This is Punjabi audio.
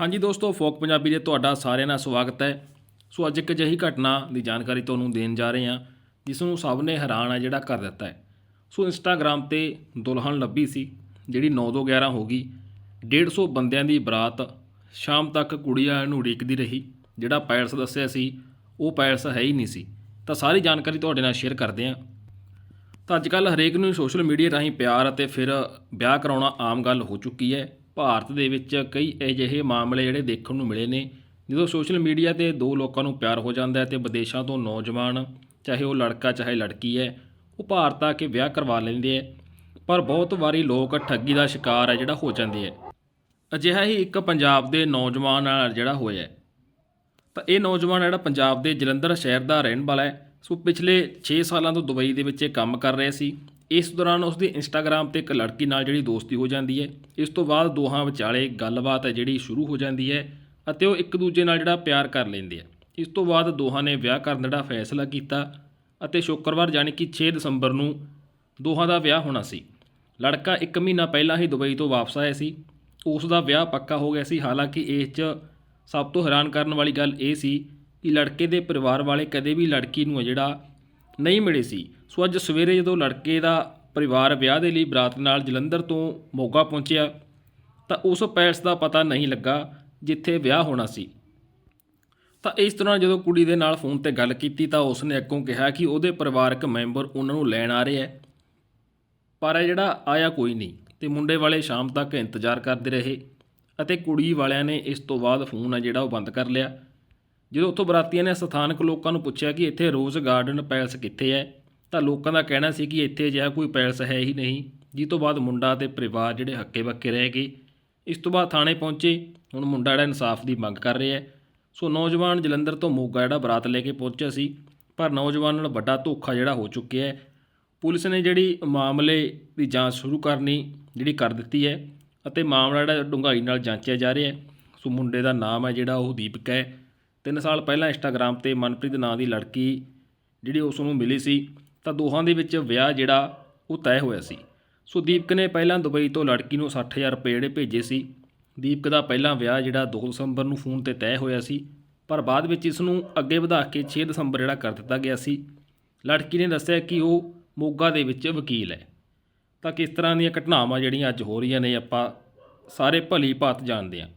ਹਾਂਜੀ ਦੋਸਤੋ, ਫੋਕ ਪੰਜਾਬੀ ਦੇ ਤੁਹਾਡਾ ਸਾਰਿਆਂ ਦਾ ਸਵਾਗਤ ਹੈ। ਸੋ ਅੱਜ ਇੱਕ ਅਜਿਹੀ ਘਟਨਾ ਦੀ ਜਾਣਕਾਰੀ ਤੁਹਾਨੂੰ ਦੇਣ ਜਾ ਰਹੇ ਹਾਂ, ਜਿਸ ਨੂੰ ਸਭ ਨੇ ਹੈਰਾਨ ਹੈ ਜਿਹੜਾ ਕਰ ਦਿੱਤਾ ਹੈ। ਸੋ ਇੰਸਟਾਗ੍ਰam ਤੇ ਦੁਲਹਨ ਲੱਭੀ ਸੀ, ਜਿਹੜੀ 9 ਤੋਂ 11 ਹੋ ਗਈ। 150 ਬੰਦਿਆਂ ਦੀ ਬਰਾਤ, ਸ਼ਾਮ ਤੱਕ ਕੁੜੀਆਂ ਨੂੰ ਉਡੀਕਦੀ ਰਹੀ। ਜਿਹੜਾ ਪੈਲਸ ਦੱਸਿਆ ਸੀ, ਉਹ ਪੈਲਸ ਹੈ ਹੀ ਨਹੀਂ ਸੀ। ਤਾਂ ਸਾਰੀ ਜਾਣਕਾਰੀ ਤੁਹਾਡੇ ਨਾਲ ਸ਼ੇਅਰ ਕਰਦੇ ਹਾਂ। ਤਾਂ ਅੱਜ ਕੱਲ੍ਹ ਹਰੇਕ ਨੂੰ ਸੋਸ਼ਲ ਮੀਡੀਆ ਰਾਹੀਂ ਪਿਆਰ ਅਤੇ ਫਿਰ ਵਿਆਹ ਕਰਾਉਣਾ ਆਮ ਗੱਲ ਹੋ ਚੁੱਕੀ ਹੈ। ਭਾਰਤ ਦੇ ਵਿੱਚ ਕਈ ਅਜਿਹੇ ਮਾਮਲੇ ਜਿਹੜੇ ਦੇਖਣ ਨੂੰ ਮਿਲੇ ਨੇ, ਜਦੋਂ ਸੋਸ਼ਲ ਮੀਡੀਆ ਤੇ ਦੋ ਲੋਕਾਂ ਨੂੰ ਪਿਆਰ ਹੋ ਜਾਂਦਾ ਹੈ ਤੇ ਵਿਦੇਸ਼ਾਂ ਤੋਂ ਨੌਜਵਾਨ, ਚਾਹੇ ਉਹ ਲੜਕਾ ਚਾਹੇ ਲੜਕੀ ਹੈ, ਉਹ ਭਾਰਤ ਆ ਕੇ ਵਿਆਹ ਕਰਵਾ ਲੈਂਦੇ ਹੈ। ਪਰ ਬਹੁਤ ਵਾਰੀ ਲੋਕ ਠੱਗੀ ਦਾ ਸ਼ਿਕਾਰ ਹੈ ਜਿਹੜਾ ਹੋ ਜਾਂਦੇ ਹੈ। ਅਜਿਹਾ ਹੀ ਇੱਕ ਪੰਜਾਬ ਦੇ ਨੌਜਵਾਨ ਨਾਲ ਜਿਹੜਾ ਹੋਇਆ ਤਾਂ ਇਹ ਨੌਜਵਾਨ ਜਿਹੜਾ ਪੰਜਾਬ ਦੇ ਜਲੰਧਰ ਸ਼ਹਿਰ ਦਾ ਰਹਿਣ ਵਾਲਾ ਹੈ, ਸੋ ਪਿਛਲੇ 6 ਸਾਲਾਂ ਤੋਂ ਦੁਬਈ ਦੇ ਵਿੱਚ ਇਹ ਕੰਮ ਕਰ ਰਿਹਾ ਸੀ। ਇਸ ਦੌਰਾਨ ਉਸ ਦੀ ਇੰਸਟਾਗ੍ਰam ਤੇ ਇੱਕ ਲੜਕੀ ਨਾਲ ਜਿਹੜੀ ਦੋਸਤੀ ਹੋ ਜਾਂਦੀ ਹੈ, ਇਸ ਤੋਂ ਬਾਅਦ ਦੋਹਾਂ ਵਿਚਾਲੇ ਗੱਲਬਾਤ ਹੈ ਜਿਹੜੀ ਸ਼ੁਰੂ ਹੋ ਜਾਂਦੀ ਹੈ ਅਤੇ ਉਹ ਇੱਕ ਦੂਜੇ ਨਾਲ ਜਿਹੜਾ ਪਿਆਰ ਕਰ ਲੈਂਦੇ ਆ। ਇਸ ਤੋਂ ਬਾਅਦ ਦੋਹਾਂ ਨੇ ਵਿਆਹ ਕਰਨ ਦਾ ਜਿਹੜਾ ਫੈਸਲਾ ਕੀਤਾ ਅਤੇ ਸ਼ੁੱਕਰਵਾਰ ਯਾਨੀ ਕਿ 6 ਦਸੰਬਰ ਨੂੰ ਦੋਹਾਂ ਦਾ ਵਿਆਹ ਹੋਣਾ ਸੀ। ਲੜਕਾ ਇੱਕ ਮਹੀਨਾ ਪਹਿਲਾਂ ਹੀ ਦੁਬਈ ਤੋਂ ਵਾਪਸ ਆਇਆ ਸੀ। ਉਸ ਦਾ ਵਿਆਹ ਪੱਕਾ ਹੋ ਗਿਆ ਸੀ। ਹਾਲਾਂਕਿ ਇਸ 'ਚ ਸਭ ਤੋਂ ਹੈਰਾਨ ਕਰਨ ਵਾਲੀ ਗੱਲ ਇਹ ਸੀ ਕਿ ਲੜਕੇ ਦੇ ਪਰਿਵਾਰ ਵਾਲੇ ਕਦੇ ਵੀ ਲੜਕੀ ਨੂੰ ਹੈ ਜਿਹੜਾ ਨਹੀਂ ਮਿਲੇ ਸੀ। ਸੋ ਅੱਜ ਸਵੇਰੇ ਜਦੋਂ ਲੜਕੇ ਦਾ ਪਰਿਵਾਰ ਵਿਆਹ ਦੇ ਲਈ ਬਰਾਤ ਨਾਲ ਜਲੰਧਰ ਤੋਂ ਮੋਗਾ ਪਹੁੰਚਿਆ, ਤਾਂ ਉਸ ਪੈਲਸ ਦਾ ਪਤਾ ਨਹੀਂ ਲੱਗਾ ਜਿੱਥੇ ਵਿਆਹ ਹੋਣਾ ਸੀ। ਤਾਂ ਇਸ ਤਰ੍ਹਾਂ ਜਦੋਂ ਕੁੜੀ ਦੇ ਨਾਲ ਫੋਨ ਤੇ ਗੱਲ ਕੀਤੀ, ਤਾਂ ਉਸ ਨੇ ਅੱਗੋਂ ਕਿਹਾ ਕਿ ਉਹਦੇ ਪਰਿਵਾਰਕ ਮੈਂਬਰ ਉਹਨਾਂ ਨੂੰ ਲੈਣ ਆ ਰਿਹਾ ਹੈ। ਪਰ ਜਿਹੜਾ ਆਇਆ ਕੋਈ ਨਹੀਂ ਤੇ ਮੁੰਡੇ ਵਾਲੇ ਸ਼ਾਮ ਤੱਕ ਇੰਤਜ਼ਾਰ ਕਰਦੇ ਰਹੇ ਅਤੇ ਕੁੜੀ ਵਾਲਿਆਂ ਨੇ ਇਸ ਤੋਂ ਬਾਅਦ ਫੋਨ ਆ ਜਿਹੜਾ ਉਹ ਬੰਦ ਕਰ ਲਿਆ। ਜਦੋਂ ਉੱਥੋਂ ਬਰਾਤੀਆਂ ਨੇ ਸਥਾਨਕ ਲੋਕਾਂ ਨੂੰ ਪੁੱਛਿਆ ਕਿ ਇੱਥੇ ਰੋਜ਼ ਗਾਰਡਨ ਪੈਲਸ ਕਿੱਥੇ ਹੈ ਤਾਂ ਲੋਕਾਂ ਦਾ ਕਹਿਣਾ ਸੀ ਕਿ ਇੱਥੇ ਅਜਿਹਾ ਕੋਈ ਪੈਲਸ ਹੈ ਹੀ ਨਹੀਂ ਜਿਸ ਤੋਂ ਬਾਅਦ ਮੁੰਡਾ ਤੇ ਪਰਿਵਾਰ ਜਿਹੜੇ ਹੱਕੇ ਬੱਕੇ ਰਹਿ ਗਏ। ਇਸ ਤੋਂ ਬਾਅਦ ਥਾਣੇ ਪਹੁੰਚੇ, ਹੁਣ ਮੁੰਡਾ ਜਿਹੜਾ ਇਨਸਾਫ ਦੀ ਮੰਗ ਕਰ ਰਿਹਾ ਹੈ ਸੋ ਨੌਜਵਾਨ ਜਲੰਧਰ ਤੋਂ ਮੋਗਾ ਜਿਹੜਾ ਬਰਾਤ ਲੈ ਕੇ ਪਹੁੰਚਿਆ ਸੀ, ਪਰ ਨੌਜਵਾਨ ਨਾਲ ਵੱਡਾ ਧੋਖਾ ਜਿਹੜਾ ਹੋ ਚੁੱਕਿਆ ਹੈ ਪੁਲਿਸ ਨੇ ਜਿਹੜੀ ਮਾਮਲੇ ਦੀ ਜਾਂਚ ਸ਼ੁਰੂ ਕਰਨੀ ਜਿਹੜੀ ਕਰ ਦਿੱਤੀ ਹੈ ਅਤੇ ਮਾਮਲਾ ਜਿਹੜਾ ਡੂੰਘਾਈ ਨਾਲ ਜਾਂਚਿਆ ਜਾ ਰਿਹਾ ਹੈ ਸੋ ਮੁੰਡੇ ਦਾ ਨਾਮ ਹੈ ਜਿਹੜਾ ਉਹ ਦੀਪਕ ਹੈ ਤਿੰਨ ਸਾਲ ਪਹਿਲਾਂ ਇੰਸਟਾਗ੍ਰam ਤੇ ਮਨਪ੍ਰੀਤ ਨਾਂ ਦੀ ਲੜਕੀ ਜਿਹੜੀ ਉਸ ਨੂੰ ਮਿਲੀ ਸੀ, ਤਾਂ ਦੋਹਾਂ ਦੇ ਵਿੱਚ ਵਿਆਹ ਜਿਹੜਾ, ਉਹ ਤੈਅ ਹੋਇਆ ਸੀ। ਸੋ ਦੀਪਕ ਨੇ ਪਹਿਲਾਂ ਦੁਬਈ ਤੋਂ ਲੜਕੀ ਨੂੰ 60000 ਰੁਪਏ ਜਿਹੜੇ ਭੇਜੇ ਸੀ। ਦੀਪਕ ਦਾ ਪਹਿਲਾਂ ਵਿਆਹ ਜਿਹੜਾ 2 ਦਸੰਬਰ ਨੂੰ ਫੋਨ ਤੇ ਤੈਅ ਹੋਇਆ ਸੀ, ਪਰ ਬਾਅਦ ਵਿੱਚ ਇਸ ਨੂੰ ਅੱਗੇ ਵਧਾ ਕੇ 6 ਦਸੰਬਰ ਜਿਹੜਾ ਕਰ ਦਿੱਤਾ ਗਿਆ ਸੀ। ਲੜਕੀ ਨੇ ਦੱਸਿਆ ਕਿ ਉਹ ਮੋਗਾ ਦੇ ਵਿੱਚ ਵਕੀਲ ਹੈ। ਤਾਂ ਕਿਸ ਤਰ੍ਹਾਂ ਦੀਆਂ ਘਟਨਾਵਾਂ ਜਿਹੜੀਆਂ ਅੱਜ ਹੋ ਰਹੀਆਂ ਨੇ, ਆਪਾਂ ਸਾਰੇ ਭਲੀ ਭਾਤ ਜਾਣਦੇ ਹਾਂ।